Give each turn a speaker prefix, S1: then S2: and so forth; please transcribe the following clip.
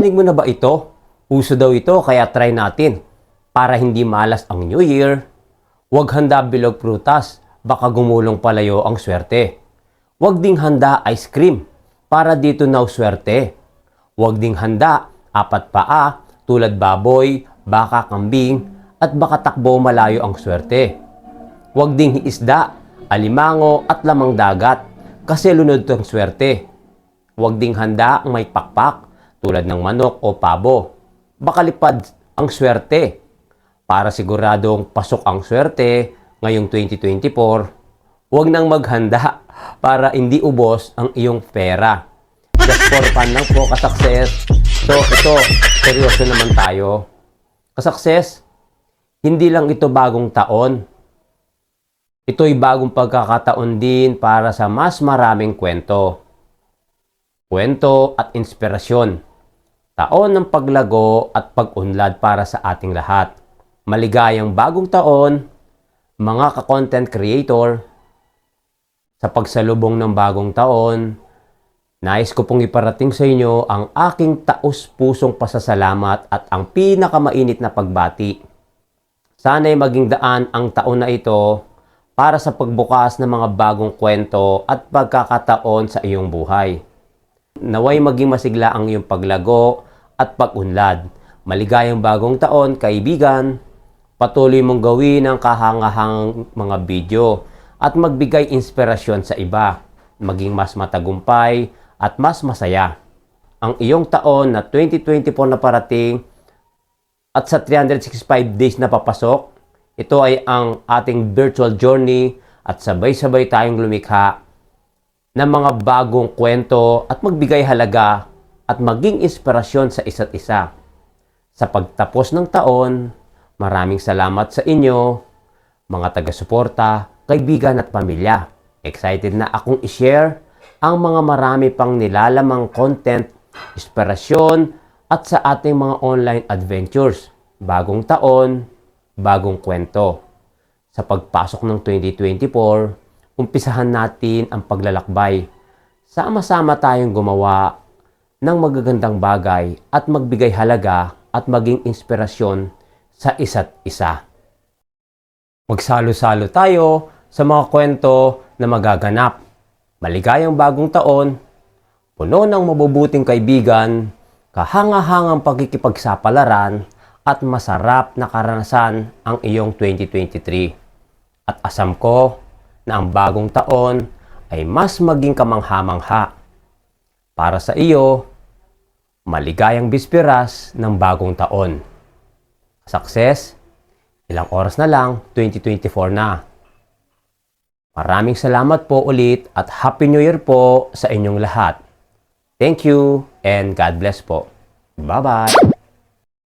S1: Narinig mo na ba ito? Uso daw ito kaya try natin. Para hindi malas ang New Year, huwag handa bilog prutas, baka gumulong palayo ang swerte. Huwag ding handa ice cream, para dito na swerte. Huwag ding handa apat paa tulad baboy, baka kambing, at baka takbo malayo ang swerte. Huwag ding isda, alimango at lamang dagat kasi lunod ang swerte. Huwag ding handa ang may pakpak tulad ng manok o pabo. Baka lipad ang swerte. Para siguradong pasok ang swerte ngayong 2024, huwag nang maghanda para hindi ubos ang iyong pera. Just for fun lang po, kasukses. So, ito, seryoso naman tayo. Kasukses, hindi lang ito bagong taon. Ito'y bagong pagkakataon din para sa mas maraming kwento. Kwento at inspirasyon. Taon ng paglago at pag-unlad para sa ating lahat. Maligayang bagong taon, mga ka-content creator. Sa pagsalubong ng bagong taon, nais ko pong iparating sa inyo ang aking taus-pusong pasasalamat at ang pinakamainit na pagbati. Sana'y maging daan ang taon na ito para sa pagbukas ng mga bagong kwento at pagkakataon sa iyong buhay. Naway maging masigla ang iyong paglago at pag-unlad. Maligayang bagong taon, kaibigan. Patuloy mong gawin ang kahangahangang mga video at magbigay inspirasyon sa iba. Maging mas matagumpay at mas masaya. Ang iyong taon na 2024 na parating at sa 365 days na papasok, ito ay ang ating virtual journey at sabay-sabay tayong lumikha ng mga bagong kwento at magbigay halaga at maging inspirasyon sa isa't isa. Sa pagtapos ng taon, maraming salamat sa inyo, mga taga-suporta, kaibigan at pamilya. Excited na akong i-share ang mga marami pang nilalamang content, inspirasyon at sa ating mga online adventures. Bagong taon, bagong kwento. Sa pagpasok ng 2024, umpisahan natin ang paglalakbay. Sama-sama tayong gumawa ng magagandang bagay at magbigay halaga at maging inspirasyon sa isa't isa. Magsalo-salo tayo sa mga kwento na magaganap. Maligayang bagong taon, puno ng mabubuting kaibigan, kahangahangang pagkikipagsapalaran, at masarap na karanasan ang iyong 2023. At asam ko na ang bagong taon ay mas maging kamangha-mangha. Para sa iyo, maligayang bispiras ng bagong taon. Success, ilang oras na lang, 2024 na. Maraming salamat po ulit at Happy New Year po sa inyong lahat. Thank you and God bless po. Bye-bye!